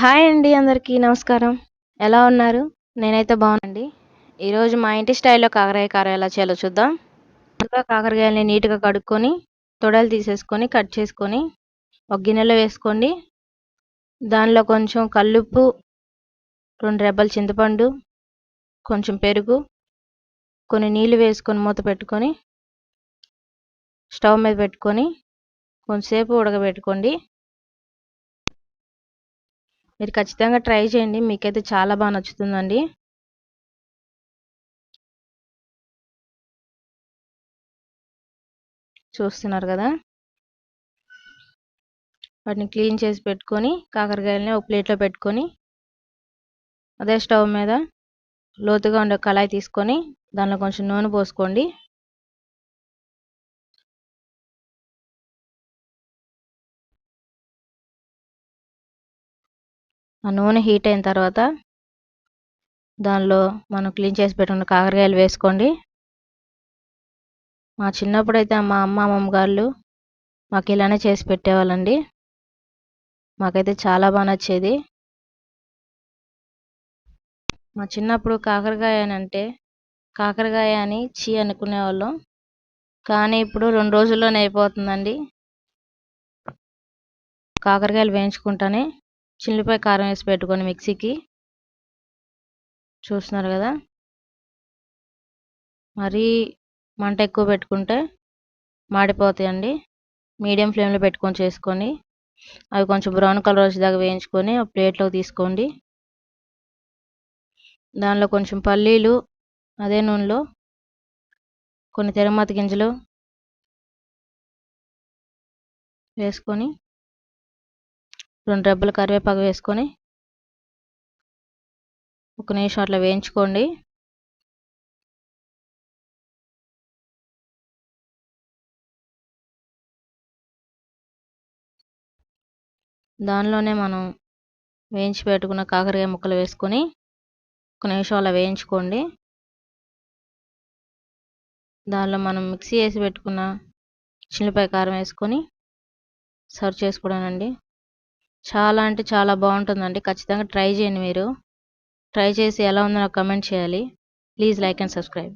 Hi అండి అందరికీ నమస్కారం. ఎలా ఉన్నారు? నేనైతే బాగున్నాండి ఈరోజు మా ఇంటి స్టైల్లో కాకరకాయ కారం ఎలా చేయాలో చూద్దాం. ముందుగా కాకరకాయలని నీట్గా కడుక్కొని తొడలు తీసేసుకొని కట్ చేసుకొని ఒక గిన్నెలో వేసుకోండి. దానిలో కొంచెం కల్లుప్పు రెండు రెబ్బల చింతపండు కొంచెం పెరుగు కొన్ని నీళ్ళు వేసుకొని మూత పెట్టుకొని స్టవ్ మీద పెట్టుకొని కొంచెంసేపు ఉడకబెట్టుకోండి. మీరు ఖచ్చితంగా ట్రై చేయండి. మీకైతే చాలా బాగా నచ్చుతుందండి. చూస్తున్నారు కదా? వాటిని క్లీన్ చేసి పెట్టుకొని కాకరకాయలని ఒక ప్లేట్లో పెట్టుకొని అదే స్టవ్ మీద లోతుగా ఉండే కళాయి తీసుకొని దానిలో కొంచెం నూనె పోసుకోండి. ఆ నూనె హీట్ అయిన తర్వాత దానిలో మనం క్లీన్ చేసి పెట్టుకున్న కాకరకాయలు వేసుకోండి. మా చిన్నప్పుడు అయితే మా అమ్మ అమ్మమ్మ గారు మాకు ఇలానే చేసి పెట్టేవాళ్ళండి. మాకైతే చాలా బాగా నచ్చేది. మా చిన్నప్పుడు కాకరకాయ అని అంటే కాకరకాయ అని చీ అనుకునేవాళ్ళం. కానీ ఇప్పుడు రెండు రోజుల్లోనే అయిపోతుందండి. కాకరకాయలు వేయించుకుంటానే చిల్లిపాయ కారం వేసి పెట్టుకొని మిక్సీకి. చూస్తున్నారు కదా? మరీ మంట ఎక్కువ పెట్టుకుంటే మాడిపోతాయండి. మీడియం ఫ్లేమ్లో పెట్టుకొని చేసుకొని అవి కొంచెం బ్రౌన్ కలర్ వచ్చేదాకా వేయించుకొని ఒక ప్లేట్లోకి తీసుకోండి. దానిలో కొంచెం పల్లీలు అదే నూనెలో కొన్ని తెరమత గింజలు వేసుకొని రెండు రెబ్బలు కరివేపాకు వేసుకొని ఒక నిమిషం అట్లా వేయించుకోండి. దానిలోనే మనం వేయించి పెట్టుకున్న కాకరకాయ ముక్కలు వేసుకొని ఒక నిమిషం అలా వేయించుకోండి. దానిలో మనం మిక్సీ వేసి పెట్టుకున్న చిల్లిపాయ కారం వేసుకొని సర్వ్ చేసుకోవడానండి. చాలా అంటే చాలా బాగుంటుందండి. ఖచ్చితంగా ట్రై చేయండి మీరు. ట్రై చేసి ఎలా ఉందో నాకు కమెంట్ చేయాలి. Please like and subscribe.